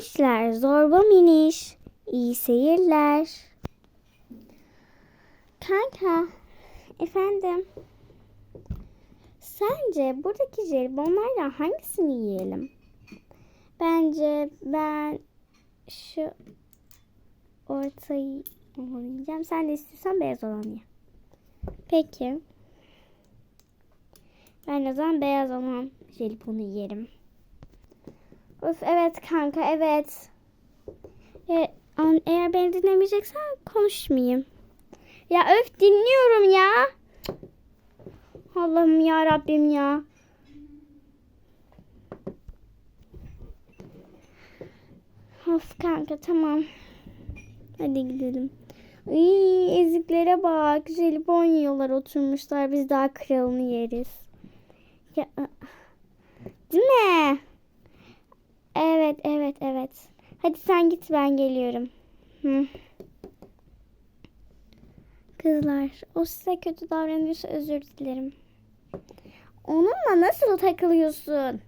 Gençler zorba miniş. İyi seyirler. Kanka. Efendim. Sence buradaki jelibonlardan hangisini yiyelim? Bence ben şu ortayı yiyeceğim. Sen de istiyorsan beyaz olanı ye. Peki. Ben o zaman beyaz olan jelibonu yerim. Of evet kanka evet. E, an- eğer beni dinlemeyeceksen konuşmayayım. Ya öf dinliyorum ya. Allah'ım ya Rabbim ya. Of kanka tamam. Hadi gidelim. Iy, eziklere bak. Jelibon yiyorlar oturmuşlar. Biz daha kralını yeriz. Ya, değil mi? Evet, evet, evet. Hadi sen git ben geliyorum. Hı. Kızlar, o size kötü davranıyorsa özür dilerim. Onunla nasıl takılıyorsun?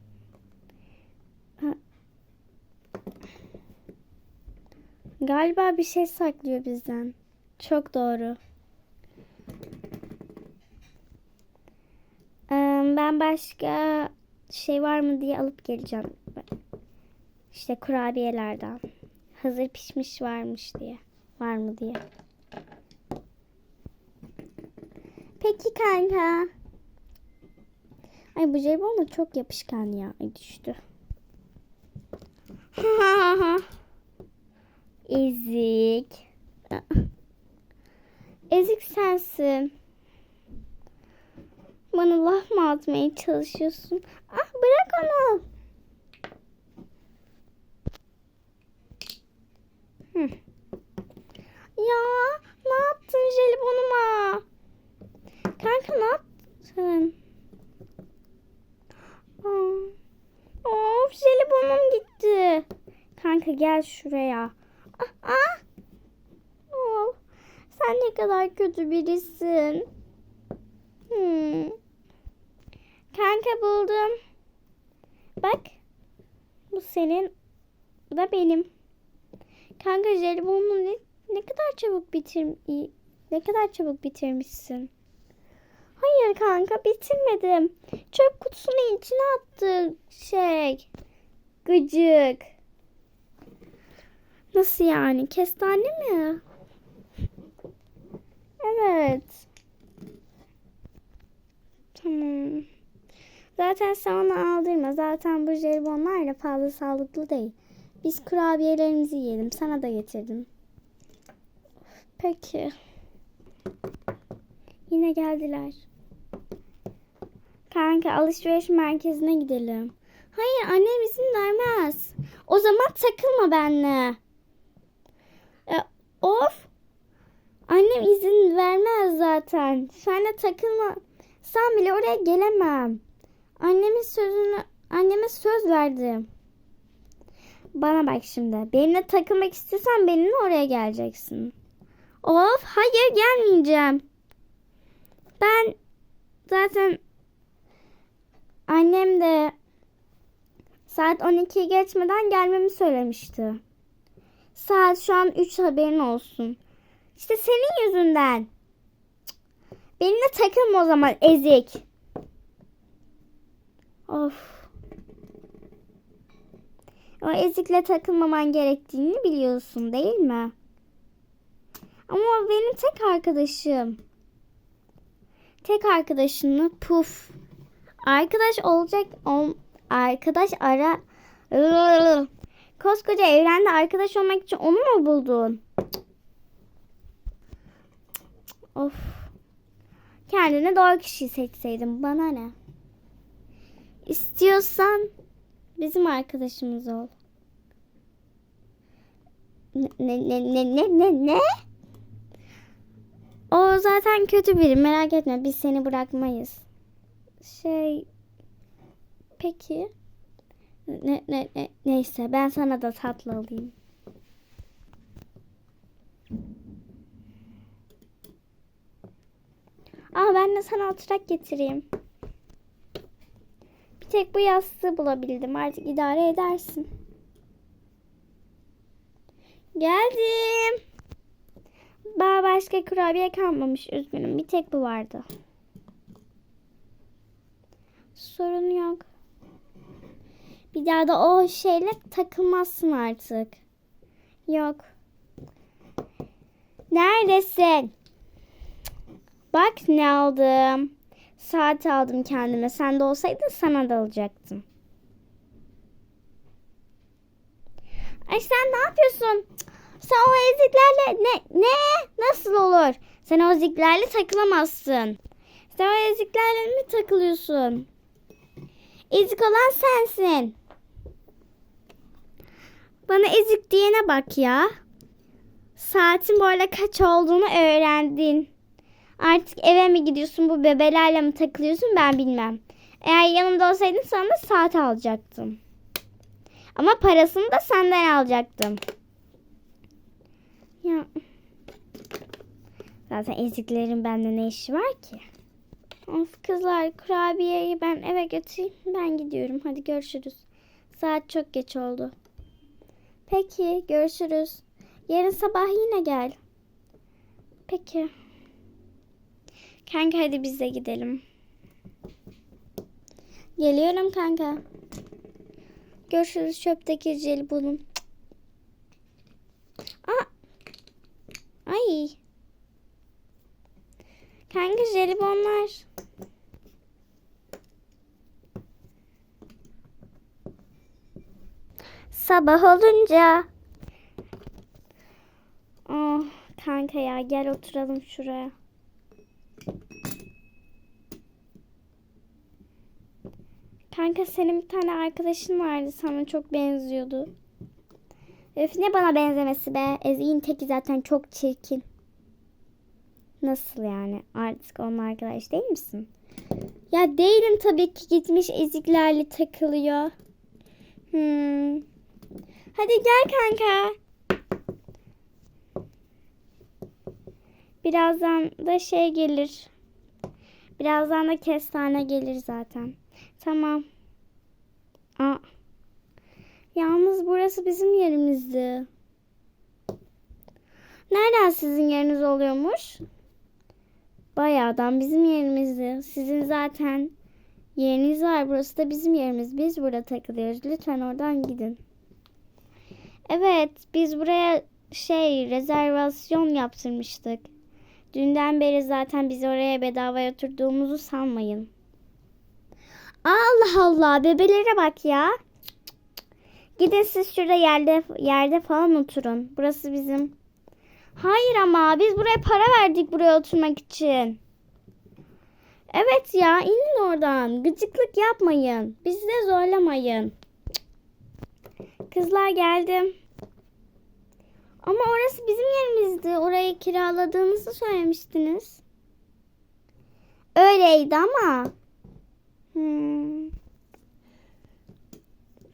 Galiba bir şey saklıyor bizden. Çok doğru. Ben başka şey var mı diye alıp geleceğim. İşte kurabiyelerden. Hazır pişmiş varmış diye. Var mı diye. Peki kanka. Ay bu jelibon çok yapışkan ya. Ay düştü. Ezik. Ezik sensin. Bana laf mı atmaya çalışıyorsun? Ah bırak onu. Ya ne yaptın jelibonuma? Kanka ne yaptın? Aa, Of jelibonum gitti. Kanka gel şuraya. Ah. Of, sen ne kadar kötü birisin. Hmm. Kanka buldum. Bak. Bu senin. Bu da benim. Kanka jelibonu ne, ne kadar çabuk bitir ne kadar çabuk bitirmişsin. Hayır kanka bitirmedim. Çöp kutusunun içine attı şey. Gıcık. Nasıl yani? Kestane mi? Evet. Tamam. Zaten sen onu aldırma. Zaten bu jelibonlar da fazla sağlıklı değil. Biz kurabiyelerimizi yiyelim. Sana da getirdim. Peki. Yine geldiler. Kanka alışveriş merkezine gidelim. Hayır annem izin vermez. O zaman takılma benimle. E, of. Annem izin vermez zaten. Seninle takılma. Sen bile oraya gelemem. Annemin sözünü anneme söz verdim. Bana bak şimdi. Benimle takılmak istiyorsan benimle oraya geleceksin. Of hayır gelmeyeceğim. Ben zaten annem de saat 12'yi geçmeden gelmemi söylemişti. Saat şu an 3 haberin olsun. İşte senin yüzünden. Benimle takılma o zaman ezik. Of. O ezikle takılmaman gerektiğini biliyorsun değil mi? Ama o benim tek arkadaşım. Tek arkadaşını puf. Arkadaş olacak ol, arkadaş ara koskoca evrende arkadaş olmak için onu mu buldun? Of. Kendine doğru kişiyi seçseydin bana ne? İstiyorsan bizim arkadaşımız ol. Ne ne ne ne ne ne? O zaten kötü biri merak etme biz seni bırakmayız. Şey peki ne, ne, ne, neyse ben sana da tatlı alayım. Aa ben de sana oturak getireyim. Tek bu yastığı bulabildim. Artık idare edersin. Geldim. Bana başka kurabiye kalmamış. Üzgünüm. Bir tek bu vardı. Sorun yok. Bir daha da o şeyle takılmazsın artık. Yok. Neredesin? Bak ne aldım. Saat aldım kendime. Sen de olsaydın sana da alacaktım. Ay sen ne yapıyorsun? Sen o eziklerle ne ne nasıl olur? Sen o eziklerle takılamazsın. Sen o eziklerle mi takılıyorsun? Ezik olan sensin. Bana ezik diyene bak ya. Saatin böyle kaç olduğunu öğrendin. Artık eve mi gidiyorsun bu bebelerle mi takılıyorsun ben bilmem. Eğer yanımda olsaydın sana da saat alacaktım. Ama parasını da senden alacaktım. Ya. Zaten eziklerin bende ne işi var ki? Of kızlar kurabiyeyi ben eve götüreyim. Ben gidiyorum. Hadi görüşürüz. Saat çok geç oldu. Peki görüşürüz. Yarın sabah yine gel. Peki. Kanka hadi biz de gidelim. Geliyorum kanka. Görüşürüz çöpteki jelibonum. Aa. Ay. Kanka jelibonlar. Sabah olunca. Oh, kanka ya gel oturalım şuraya. Kanka senin bir tane arkadaşın vardı sana çok benziyordu. Öf ne bana benzemesi be. Ezgi'nin teki zaten çok çirkin. Nasıl yani? Artık onun arkadaş değil misin? Ya değilim tabii ki gitmiş eziklerle takılıyor. Hmm. Hadi gel kanka. Birazdan da şey gelir. Birazdan da kestane gelir zaten. Tamam. Aa. Yalnız burası bizim yerimizdi. Nereden sizin yeriniz oluyormuş? Bayağıdan bizim yerimizdi. Sizin zaten yeriniz var. Burası da bizim yerimiz. Biz burada takılıyoruz. Lütfen oradan gidin. Evet, biz buraya şey rezervasyon yaptırmıştık. Dünden beri zaten biz oraya bedava oturduğumuzu sanmayın. Allah Allah bebelere bak ya. Gidin siz şurada yerde yerde falan oturun. Burası bizim. Hayır ama biz buraya para verdik buraya oturmak için. Evet ya inin oradan. Gıcıklık yapmayın. Bizi de zorlamayın. Kızlar geldim. Ama orası bizim yerimizdi. Orayı kiraladığınızı söylemiştiniz. Öyleydi ama. Hmm.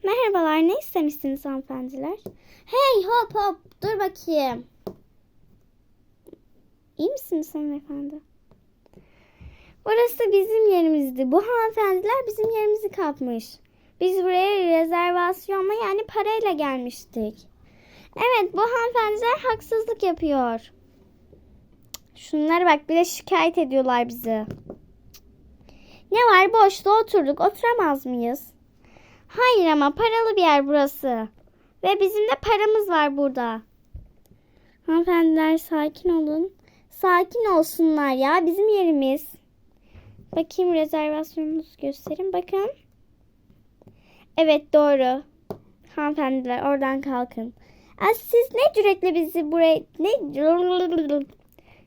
Merhabalar, ne istemişsiniz hanımefendiler? Hey hop hop, dur bakayım. İyi misiniz hanımefendi? Orası bizim yerimizdi. Bu hanımefendiler bizim yerimizi kapmış. Biz buraya rezervasyonla yani parayla gelmiştik. Evet bu hanımefendiler haksızlık yapıyor. Şunlara bak bir de şikayet ediyorlar bizi. Ne var boşta oturduk oturamaz mıyız? Hayır ama paralı bir yer burası. Ve bizim de paramız var burada. Hanımefendiler sakin olun. Sakin olsunlar ya bizim yerimiz. Bakayım rezervasyonunuzu gösterin bakın. Evet doğru. Hanımefendiler oradan kalkın. Aa, siz ne cüretle bizi buraya ne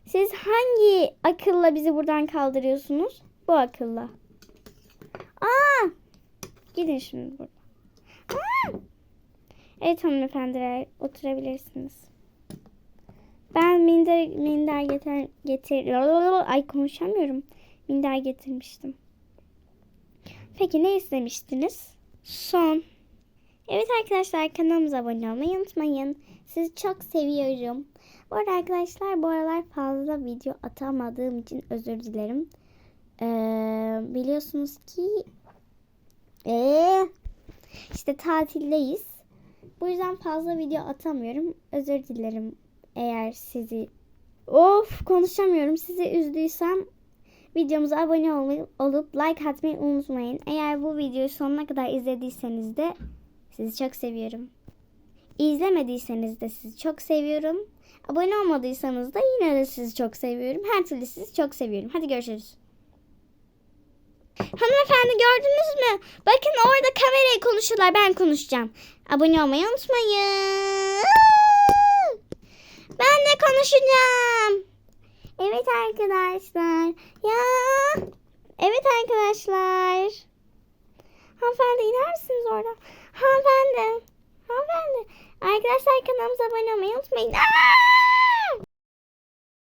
siz hangi akılla bizi buradan kaldırıyorsunuz? Bu akılla. Aa! Gidin şimdi buradan. Evet hanımefendiler oturabilirsiniz. Ben minder minder getir getir ay konuşamıyorum. Minder getirmiştim. Peki ne istemiştiniz? Son. Evet arkadaşlar kanalımıza abone olmayı unutmayın. Sizi çok seviyorum. Bu arada arkadaşlar bu aralar fazla video atamadığım için özür dilerim. Ee, biliyorsunuz ki ee, işte tatildeyiz. Bu yüzden fazla video atamıyorum. Özür dilerim eğer sizi Of konuşamıyorum. Sizi üzdüysem videomuza abone olup like atmayı unutmayın. Eğer bu videoyu sonuna kadar izlediyseniz de sizi çok seviyorum. İzlemediyseniz de sizi çok seviyorum. Abone olmadıysanız da yine de sizi çok seviyorum. Her türlü sizi çok seviyorum. Hadi görüşürüz. Hanımefendi gördünüz mü? Bakın orada kamerayı konuşuyorlar. Ben konuşacağım. Abone olmayı unutmayın. Ben de konuşacağım. Evet arkadaşlar. Ya. Evet arkadaşlar. Hanımefendi iner misiniz oradan? Hanımefendi. Hanımefendi. Arkadaşlar kanalımıza abone olmayı unutmayın. Aa!